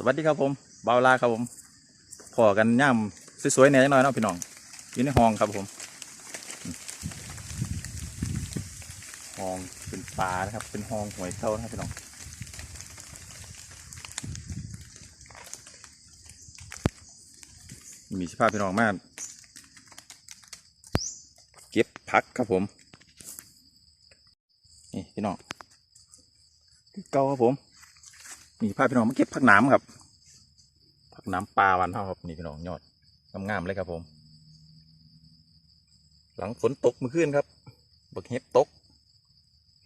สวัสดีครับผมเบาลาครับผมพอกันย่ำสวยๆแน่จักหน่อยเนาะพี่น้องอยู่ในห้องครับผมห้องเป็นปลานะครับ เป็นห้องหวยเท่านะครับพี่น้องมีสภาพพี่น้องมากเก็บผักครับผมนี่พี่น้องเก่าครับผมนี่พาพี่น้องมาเก็บผักหน้ำครับ น้ำปลาวันเท่าครับนี่พี่น้องยอดงามๆเลยครับผม หลังฝนตกเมื่อคืนครับบักเห็บตก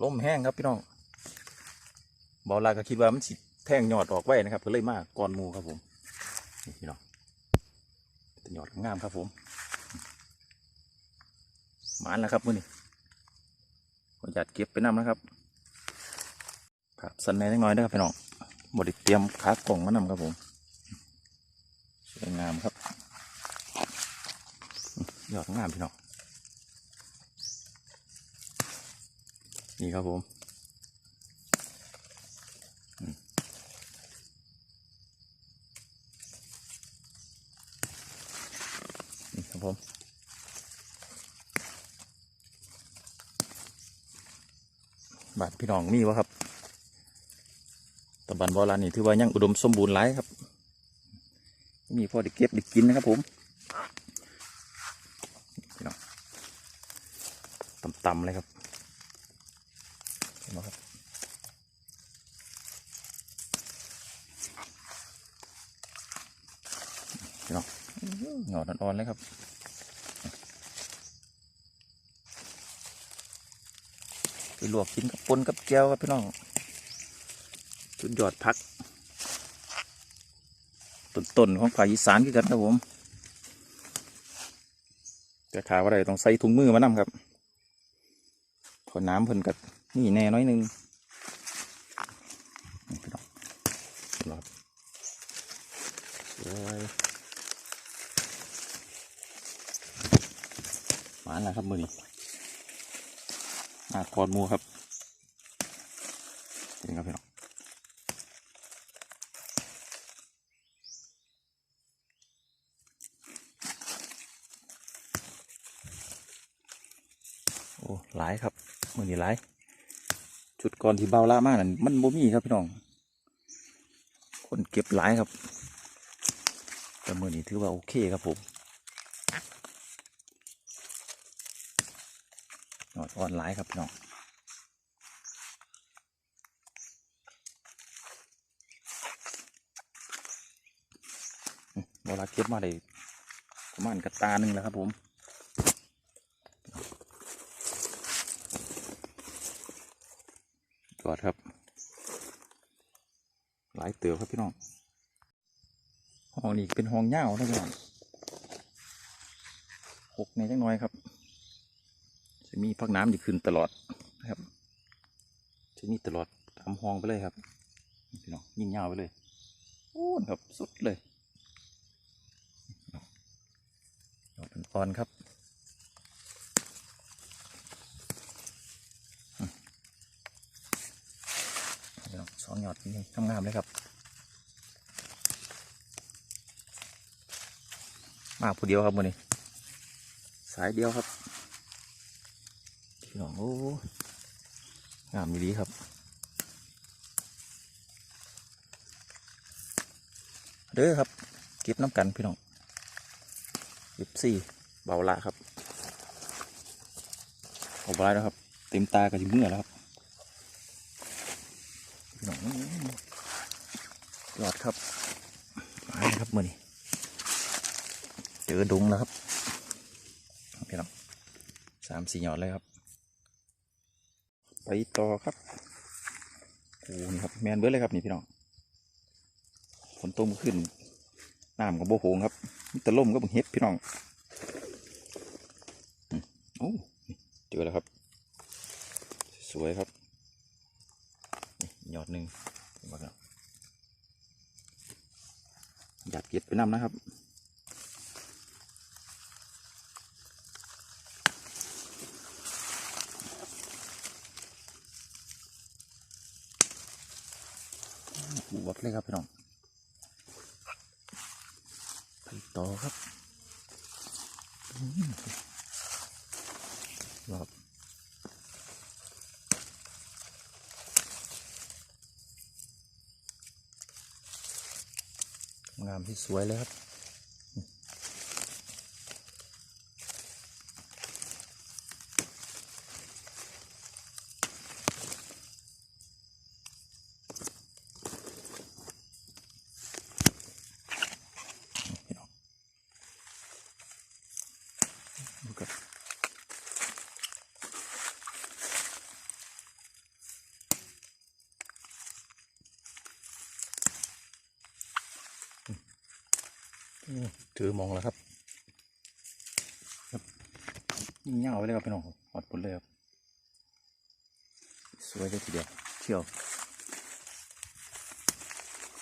ลมแห้งครับพี่น้องบอลาก็คิดว่ามันสิแท่งยอดออกไว้นะครับก็เลยมากก่อนมูครับผมนี่พี่น้องยอดงามครับผมหมานแล้วครับมื้อนี้ขออนุญาตเก็บไปนำนะครับ ครับสันในเล็กน้อยนะครับพี่น้องบไดิเตรียมขากล่องมานำครับผม วยงามครับยอดงามพี่น้องนี่ครับผมนี่ครับผมบาทพี่น้องมีวะครับตะบันโบราณนี่ถือว่ายังอุดมสมบูรณ์หลายครับ มีพอได้เก็บได้กินนะครับผมพี่น้องต่ำๆเลยครับเห็นไหมครับพี่น้องหงอดอ่อนๆเลยครับไปลวกกินกับปนกับแก้วครับพี่น้องสุดยอดพัก ต้นๆของภาคอีสานกันครับผมแต่ขาว่าไรต้องใส่ถุงมือมานำครับเพอน้ำเพิ่นกับนี่แน่น้อยนึงนี่พี่น้องเห็นบ่ครับสวยมาแล้วครับมือนี้มากอดหมูครับนี่ครับพี่น้อง โอ้หลายครับมือนี้หลายจุดก่อนที่เบาละมากนั่นมันบ่มีครับพี่น้อง คนเก็บหลายครับ แต่มือนี้ถือว่าโอเคครับผมยอดอ่อนหลายครับพี่น้องมเวลาเก็บมาได้ประมาณกระตาหนึ่งแล้วครับผม อดครับ หลายเตือครับพี่น้องห้องนี้เป็นห้องเง่านะพี่น้องหกในจังน้อยครับ จะมีพักน้ำอยู่ขึ้นตลอดนะครับ จะมีตลอดตาห้องไปเลยครับพี่น้องยิ่งเง่าไปเลยโอ้ครับสุดเลยอดอ่อนครับ พี่น้ องสองหยอดนี่งามๆเลยครับ มาผู้เดียวครับมือนี้ สายเดียวครับพี่น้องโอ้งามดีครับ เด้อครับ เก็บน้ำกันพี่น้องเก็บสี่เบาละครับเอาไว้แล้วครับ เต็มตากับจิ้มเมื่อแล้วครับ พี่น้อง ยอดครับมาครับมือนี้เจอดุงแล้วครับพี่น้องสามสี่หยอดเลยครับ ไปต่อครับโอ้นี่ครับแมนเบิร์ดเลยครับนี่พี่น้องฝนตกมขึ้นน้ำกับโบโหงครับตะล่มก็บังเฮ็ดพี่น้องโอ้เจอแล้วครับ สวยครับ หยอดหนึ่งมาครับ อยากเก็บไปนำนะครับบวกเลยครับพี่น้อง ต่อครับอืมรอบ งามที่สวยเลยครับพี่น้องดูกัน ถือมองแล้วครับครับยิ่งเงาไปเลยครับพี่น้องหอดผลเลยครับสวยเลยทีเดียวเที่ยว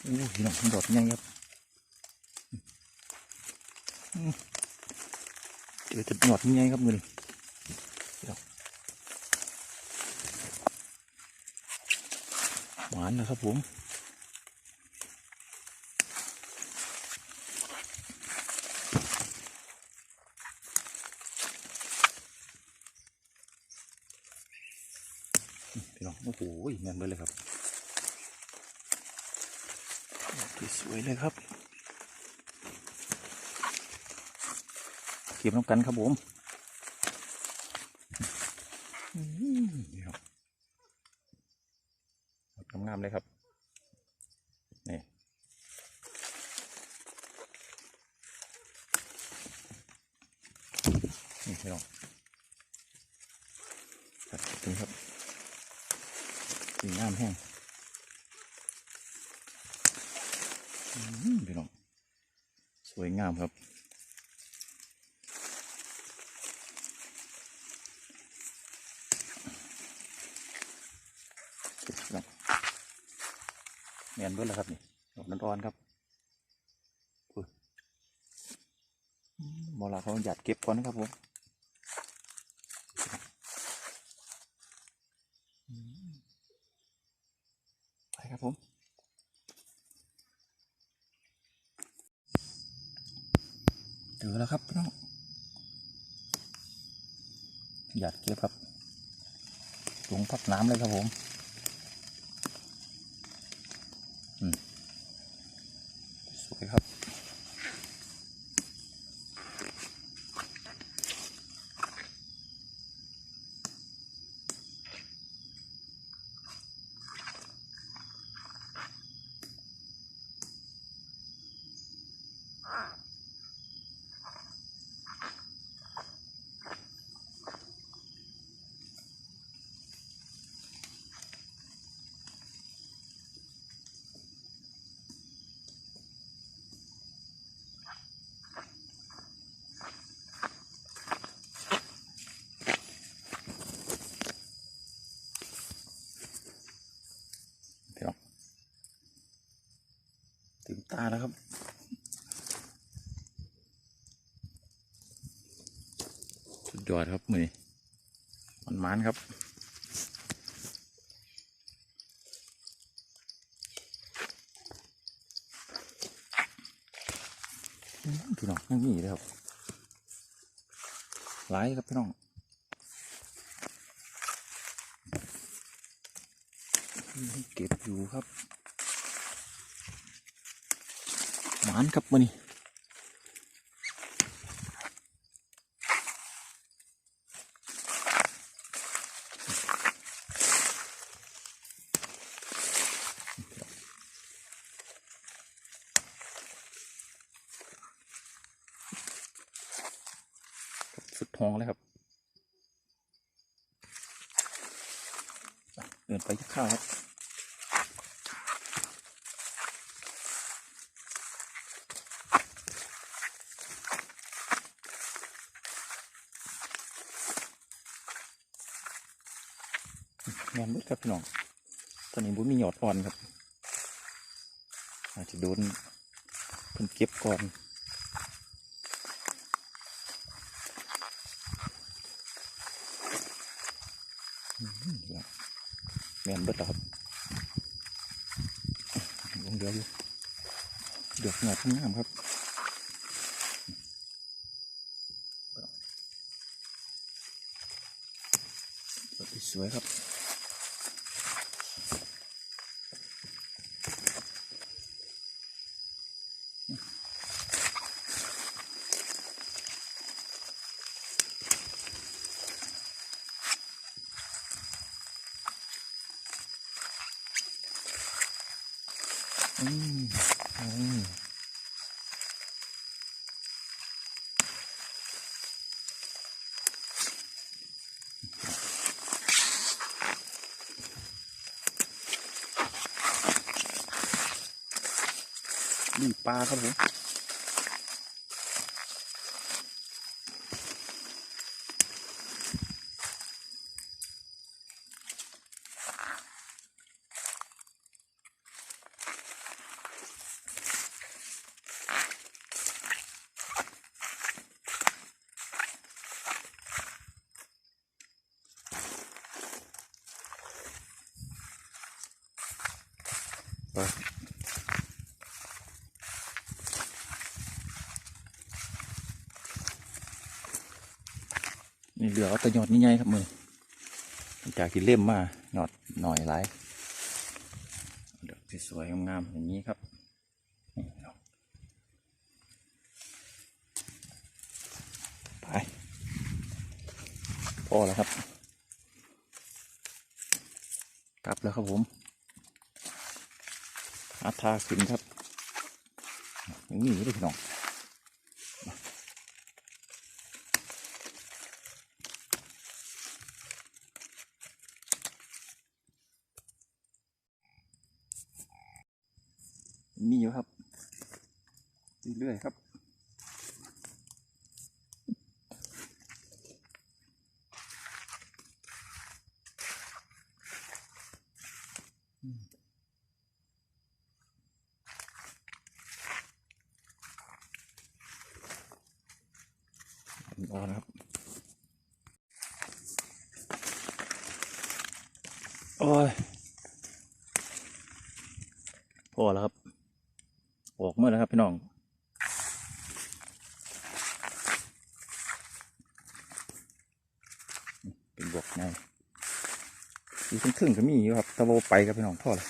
โอ้พี่น้องดอกยังครับเจอจุดหนวดยังไงครับมือนี่หวานนะครับผม พี่น้องโอ้โหแม่นไปเลยครับสวยเลยครับเก็บน้ำกันครับผมอืมนี่ครับงามๆเลยครับนี่นี่พี่น้องครับถึงครับ สีงามแห้งพี่น้องสวยงามครับครับแมนเบิดแล้วครับนี่ดอกนั้นร้อนครับมอลาเขาหยัดเก็บก่อนนะครับผมอืมไปครับผม เจอแล้วครับน้องหยัดเก็บครับลงพักน้ำเลยครับผมสวยครับ ตาแล้วครับ สุดยอดครับมือนี้มันมันครับอืมพี่น้องไม่มีเลยครับหลายครับพี่น้องเก็บอยู่ครับ หวานครับมันนี่สุดทองเลยครับเดินไปข้าวครับ แมนบุดครับพี่น้องตอนนี้บุดมีหยอดอ่อนครับ อาจจะโดนเพิ่นเก็บก่อนแมนบุดแล้ครับลงเดียวอยู่เดือดหยอดข้างหน้ครับสวยครับ อืมอืมนี่ปลาครับผม นี่เหลือเอาแต่ยอดนี่ไงครับมือจากที่เล่มมายอดหน่อยหลายเหลือกที่สวยงามๆอย่างนี้ครับไปพอแล้วครับ กลับแล้วครับผมอาทาขึ้นครับอย่างนี้เลยพี่น้องมีอยู่ครับเรื่อยๆครับ อ่อนครับโอ้ยพอแล้วครับ ออกเมื่อแล้วครับพี่น้องเป็นบวกไงอยู่ครึ่งๆก็มีอยู่ครับตะโวไปครับพี่น้องพอแล้ว